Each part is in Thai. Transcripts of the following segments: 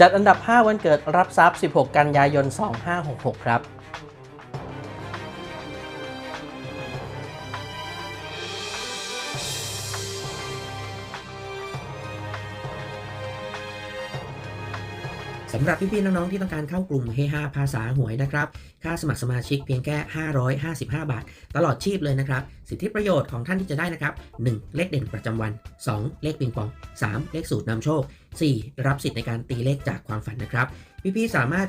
จัดอันดับ 5 วันเกิดรับทรัพย์ 16 กันยายน 2566 ครับ สำหรับพี่ๆน้องๆที่ต้องการเข้ากลุ่มเฮฮาภาษาหวยนะครับ ค่าสมัครสมาชิกเพียงแค่ 555 บาท ตลอดชีพเลยนะครับ สิทธิประโยชน์ของท่านที่จะได้นะครับ 1. เลขเด่นประจำวัน 2. เลขปิงปอง 3. เลขสูตรนำโชค 4. รับสิทธิ์ในการตีเลขจากความฝันนะครับ พี่ๆสามารถ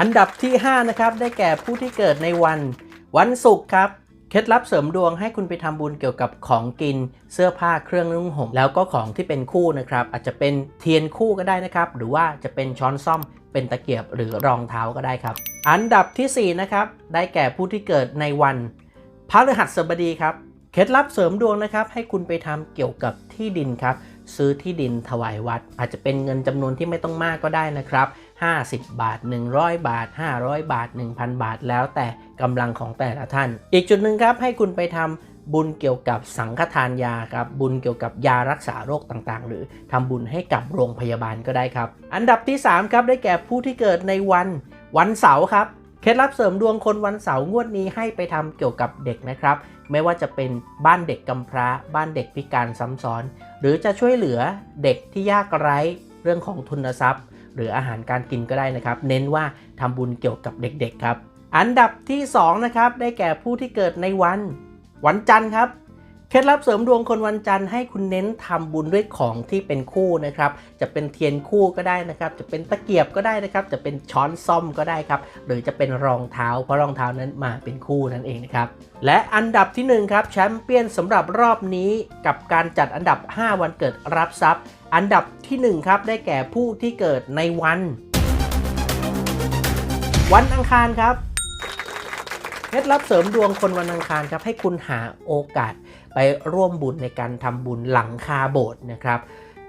อันดับที่ 5 นะครับ ได้แก่ผู้ที่เกิดในวันวันศุกร์ครับ เคล็ดลับเสริมดวงให้คุณไปทำบุญเกี่ยวกับของกินเสื้อผ้าเครื่องนุ่งห่มแล้วก็ของที่เป็นคู่นะครับ อาจจะเป็นเทียนคู่ก็ได้นะครับ หรือว่าจะเป็นช้อนซ่อม เป็นตะเกียบหรือรองเท้าก็ได้ครับ อันดับทีสี่4 นะครับ ได้แก่ผู้ที่เกิดในวันพฤหัสบดีครับเคล็ดลับเสริมดวงนะครับ ให้คุณไปทำเกี่ยวกับที่ดินครับ ซื้อที่ดินถวายวัด อาจจะเป็นเงินจำนวนที่ไม่ต้องมากก็ได้นะครับ 50 บาท 100 บาท 500 บาท 1,000 บาท แล้วแต่กำลังของแต่ละท่าน อีกจุดหนึ่งครับให้คุณไปทำบุญเกี่ยวกับสังฆทานยาครับบุญเกี่ยวกับยารักษาโรคต่างๆ หรือทำบุญให้กับโรงพยาบาลก็ได้ครับ อันดับที่ 3 ครับได้แก่ผู้ที่เกิดในวันวันเสาร์ครับเคล็ดลับเสริมดวงคนวันเสาร์งวดนี้ให้ไปทำเกี่ยวกับเด็กนะครับ ไม่ว่าจะเป็นบ้านเด็กกำพร้า บ้านเด็กพิการซ้ำซ้อน หรือจะช่วยเหลือเด็กที่ยากไร้เรื่องของทุนทรัพย์ หรืออาหารการกินก็ได้นะครับ เน้นว่าทำบุญเกี่ยวกับเด็กๆครับ อันดับที่2นะครับได้แก่ผู้ที่เกิดในวันวันจันทร์ครับเคล็ดลับเสริมดวงคนวันจันทร์ให้คุณเน้นทำบุญด้วยของที่เป็นคู่นะครับ จะเป็นเทียนคู่ก็ได้นะครับ จะเป็นตะเกียบก็ได้นะครับ จะเป็นช้อนซ่อมก็ได้ครับ หรือจะเป็นรองเท้า เพราะรองเท้านั้นมาเป็นคู่นั่นเองนะครับ และอันดับที่หนึ่งครับแชมเปี้ยนสำหรับรอบนี้กับการจัดอันดับ 5 วันเกิดรับทรัพย์ อันดับที่หนึ่งครับได้แก่ผู้ที่เกิดในวัน วันอังคารครับเคล็ดลับเสริมดวงคนวันอังคารครับให้คุณหาโอกาสไปร่วมบุญในการทำบุญหลังคาโบสถ์นะครับ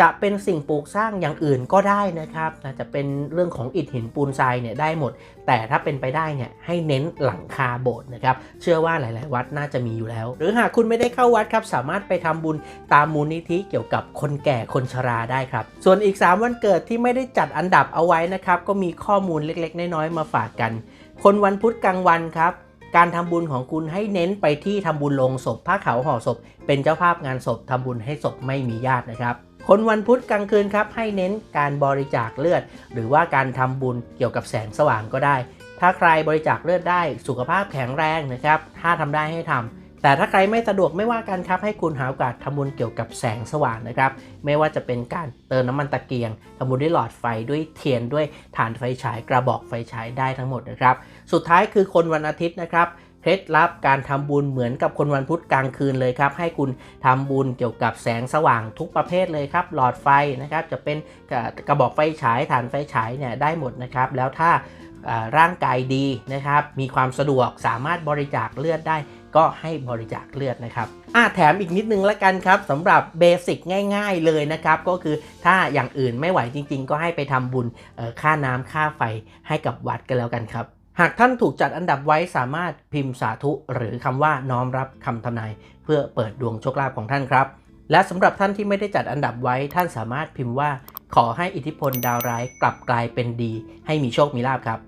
จะเป็นสิ่งปลูกสร้างอย่างอื่นก็ได้นะครับนะจะเป็นเรื่องของอิฐหินปูนทรายเนี่ยได้หมด แต่ถ้าเป็นไปได้เนี่ยให้เน้นหลังคาโบสถ์นะครับ เชื่อว่าหลาย ๆ วัดน่าจะมีอยู่แล้ว หรือหากคุณไม่ได้เข้าวัดครับ สามารถไปทำบุญตามมูลนิธิเกี่ยวกับคนแก่คนชราได้ครับ ส่วนอีก 3 วันเกิดที่ไม่ได้จัดอันดับเอาไว้นะครับ ก็มีข้อมูลเล็ก ๆ น้อย ๆ มาฝากกัน คนวันพุธกลางวันครับการทำบุญของคุณให้เน้นไปที่ทำบุญลงศพผ้าขาวห่อศพ เป็นเจ้าภาพงานศพทำบุญให้ศพไม่มีญาตินะครับ คนวันพุธกลางคืนครับให้เน้นการบริจาคเลือด หรือว่าการทำบุญเกี่ยวกับแสงสว่างก็ได้ ถ้าใครบริจาคเลือดได้สุขภาพแข็งแรงนะครับ ถ้าทำได้ให้ทำแต่ถ้าใครไม่สะดวกไม่ว่ากันครับให้คุณหาโอกาสทำบุญเกี่ยวกับแสงสว่างนะครับ ไม่ว่าจะเป็นการเติมน้ำมันตะเกียงทำบุญด้วยหลอดไฟด้วยเทียนด้วยถ่านไฟฉายกระบอกไฟฉายได้ทั้งหมดนะครับ สุดท้ายคือคนวันอาทิตย์นะครับ เคล็ดลับการทำบุญเหมือนกับคนวันพุธกลางคืนเลยครับ ให้คุณทำบุญเกี่ยวกับแสงสว่างทุกประเภทเลยครับ หลอดไฟนะครับจะเป็นกระบอกไฟฉายถ่านไฟฉายเนี่ยได้หมดนะครับ แล้วถ้าร่างกายดีนะครับ มีความสะดวกสามารถบริจาคเลือดได้ก็ให้บริจาคเลือดนะครับอะแถมอีกนิดนึงละกันครับสำหรับเบสิกง่าย ๆเลยนะครับ ก็คือถ้าอย่างอื่นไม่ไหวจริง ๆ ก็ให้ไปทำบุญค่าน้ำค่าไฟให้กับวัดกันแล้วกันครับ หากท่านถูกจัดอันดับไว้สามารถพิมพ์สาธุ หรือคำว่าน้อมรับคำทำนายเพื่อเปิดดวงโชคลาภของท่านครับ และสำหรับท่านที่ไม่ได้จัดอันดับไว้ท่านสามารถพิมพ์ว่า ขอให้อิทธิพลดาวร้ายกลับกลายเป็นดี ให้มีโชคมีลาภครับ